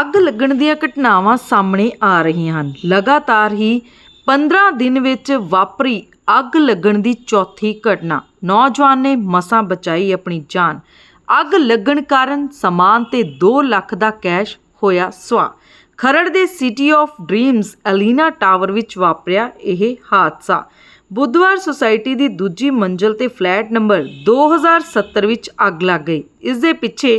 ਅੱਗ ਲੱਗਣ ਦੀਆਂ ਘਟਨਾਵਾਂ ਸਾਹਮਣੇ ਆ ਰਹੀਆਂ ਹਨ। ਲਗਾਤਾਰ ਹੀ 15 ਦਿਨ ਵਿੱਚ ਵਾਪਰੀ ਅੱਗ ਲੱਗਣ ਦੀ ਚੌਥੀ ਘਟਨਾ। ਨੌਜਵਾਨ ਨੇ ਮਸਾਂ ਬਚਾਈ ਆਪਣੀ ਜਾਨ। ਅੱਗ ਲੱਗਣ ਕਾਰਨ ਸਮਾਨ ਤੇ 2 ਲੱਖ ਦਾ ਕੈਸ਼ ਹੋਇਆ ਸੁਆਹ ਖਰੜ ਦੇ city of dreams Alina Tower ਵਿੱਚ ਵਾਪਰਿਆ ਇਹ ਹਾਦਸਾ। ਬੁੱਧਵਾਰ ਸੁਸਾਇਟੀ ਦੀ ਦੂਜੀ ਮੰਜ਼ਲ ਤੇ ਫਲੈਟ ਨੰਬਰ 2070 ਵਿੱਚ ਅੱਗ ਲੱਗ ਗਈ। ਇਸ ਦੇ ਪਿੱਛੇ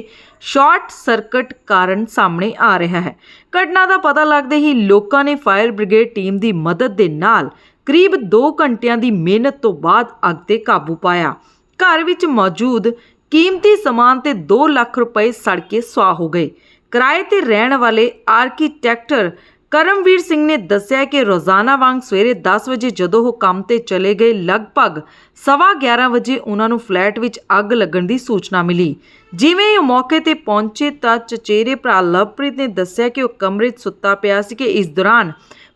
ਸ਼ਾਰਟ ਸਰਕਟ ਕਾਰਨ ਸਾਹਮਣੇ ਆ ਰਿਹਾ ਹੈ। ਘਟਨਾ ਦਾ ਪਤਾ ਲੱਗਦੇ ਹੀ ਲੋਕਾਂ ਨੇ ਫਾਇਰ ਬ੍ਰਿਗੇਡ ਟੀਮ ਦੀ ਮਦਦ ਦੇ ਨਾਲ ਕਰੀਬ 2 ਘੰਟਿਆਂ ਦੀ ਮਿਹਨਤ ਤੋਂ ਬਾਅਦ ਅੱਗ ਤੇ ਕਾਬੂ ਪਾਇਆ। ਘਰ ਵਿੱਚ ਮੌਜੂਦ ਕੀਮਤੀ ਸਮਾਨ ਤੇ 2 ਲੱਖ ਰੁਪਏ ਸੜ ਕੇ ਸੁਆਹ ਹੋ ਗਏ। ਕਿਰਾਏ ਤੇ ਰਹਿਣ ਵਾਲੇ ਆਰਕੀਟੈਕਟਰ ਕਰਮਵੀਰ ਸਿੰਘ ਨੇ ਦੱਸਿਆ ਕਿ ਰੋਜ਼ਾਨਾ ਵਾਂਗ ਸਵੇਰੇ 10 ਵਜੇ ਜਦੋਂ ਉਹ ਕੰਮ ਤੇ ਚਲੇ ਗਏ, ਲਗਭਗ ਸਵਾ 11 ਵਜੇ ਉਹਨਾਂ ਨੂੰ ਫਲੈਟ ਵਿੱਚ ਅੱਗ ਲੱਗਣ ਦੀ ਸੂਚਨਾ ਮਿਲੀ। ਜਿਵੇਂ ਹੀ ਉਹ ਮੌਕੇ ਤੇ ਪਹੁੰਚੇ ਤਾਂ ਚਚੇਰੇ ਭਰਾ ਲਵਪ੍ਰੀਤ ਨੇ ਦੱਸਿਆ ਕਿ ਉਹ ਕਮਰੇ 'ਚ ਸੁੱਤਾ ਪਿਆ ਸੀ ਕਿ ਇਸ ਦੌਰਾਨ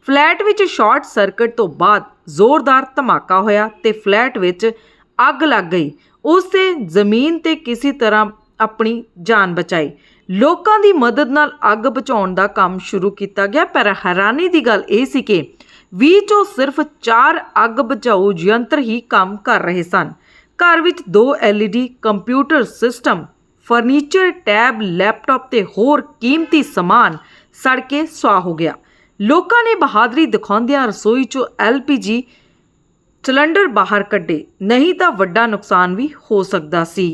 ਫਲੈਟ ਵਿੱਚ ਸ਼ਾਰਟ ਸਰਕਟ ਤੋਂ ਬਾਅਦ ਜ਼ੋਰਦਾਰ ਧਮਾਕਾ ਹੋਇਆ ਤੇ ਫਲੈਟ ਵਿੱਚ ਅੱਗ ਲੱਗ ਗਈ। ਉਸ ਤੇ ਜ਼ਮੀਨ ਤੇ ਕਿਸੇ ਤਰ੍ਹਾਂ ਆਪਣੀ ਜਾਨ ਬਚਾਈ। ਲੋਕਾਂ ਦੀ ਮਦਦ ਨਾਲ ਅੱਗ ਬੁਝਾਉਣ ਦਾ ਕੰਮ ਸ਼ੁਰੂ ਕੀਤਾ ਗਿਆ, ਪਰ ਹੈਰਾਨੀ ਦੀ ਗੱਲ ਇਹ ਸੀ ਕਿ 20 ਚੋਂ ਸਿਰਫ 4 ਅੱਗ ਬੁਝਾਊ ਯੰਤਰ ਹੀ ਕੰਮ ਕਰ ਰਹੇ ਸਨ। ਘਰ ਵਿੱਚ ਦੋ LED computer system, furniture tab, laptop ਤੇ ਹੋਰ ਕੀਮਤੀ ਸਮਾਨ ਸੜ ਕੇ ਸੁਆਹ ਹੋ ਗਿਆ। ਲੋਕਾਂ ਨੇ ਬਹਾਦਰੀ ਦਿਖਾਉਂਦਿਆਂ ਰਸੋਈ ਚੋਂ LPG ਸਿਲੰਡਰ ਬਾਹਰ ਕੱਢੇ। ਨਹੀਂ ਤਾਂ ਵੱਡਾ ਨੁਕਸਾਨ ਵੀ ਹੋ ਸਕਦਾ ਸੀ।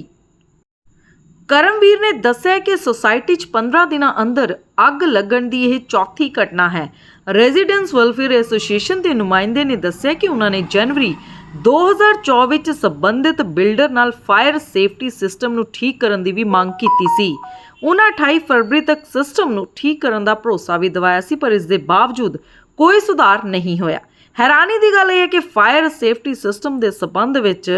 ਕਰਮਵੀਰ ਨੇ ਦੱਸਿਆ ਕਿ ਸੁਸਾਇਟੀ 'ਚ 15 ਦਿਨਾਂ ਅੰਦਰ ਅੱਗ ਲੱਗਣ ਦੀ ਇਹ ਚੌਥੀ ਘਟਨਾ ਹੈ। ਰੈਜ਼ੀਡੈਂਸ ਵੈਲਫੇਅਰ ਐਸੋਸੀਏਸ਼ਨ ਦੇ ਨੁਮਾਇੰਦੇ ਨੇ ਦੱਸਿਆ ਕਿ ਉਹਨਾਂ ਨੇ ਜਨਵਰੀ 2024 ਵਿੱਚ ਸੰਬੰਧਿਤ ਬਿਲਡਰ ਨਾਲ ਫਾਇਰ ਸੇਫਟੀ ਸਿਸਟਮ ਨੂੰ ਠੀਕ ਕਰਨ ਦੀ ਵੀ ਮੰਗ ਕੀਤੀ ਸੀ। ਉਹਨਾਂ 28 ਫਰਵਰੀ ਤੱਕ ਸਿਸਟਮ ਨੂੰ ਠੀਕ ਕਰਨ ਦਾ ਭਰੋਸਾ ਵੀ ਦਿਵਾਇਆ ਸੀ, ਪਰ ਇਸ ਦੇ ਬਾਵਜੂਦ ਕੋਈ ਸੁਧਾਰ ਨਹੀਂ ਹੋਇਆ। ਹੈਰਾਨੀ ਦੀ ਗੱਲ ਇਹ ਹੈ ਕਿ ਫਾਇਰ ਸੇਫਟੀ ਸਿਸਟਮ ਦੇ ਸਬੰਧ ਵਿੱਚ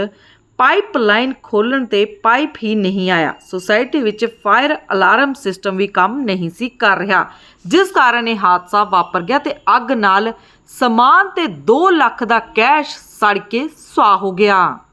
ਪਾਈਪਲਾਈਨ ਖੋਲਣ ਤੇ ਪਾਈਪ ਹੀ ਨਹੀਂ ਆਇਆ। ਸੁਸਾਇਟੀ ਵਿੱਚ ਫਾਇਰ ਅਲਾਰਮ ਸਿਸਟਮ ਵੀ ਕੰਮ ਨਹੀਂ ਸੀ ਕਰ ਰਿਹਾ। ਜਿਸ ਕਾਰਨ ਇਹ ਹਾਦਸਾ ਵਾਪਰ ਗਿਆ ਤੇ ਅੱਗ ਨਾਲ ਸਮਾਨ ਤੇ 2 ਲੱਖ ਦਾ ਕੈਸ਼ ਸੜ ਕੇ ਸੁਆਹ ਹੋ ਗਿਆ।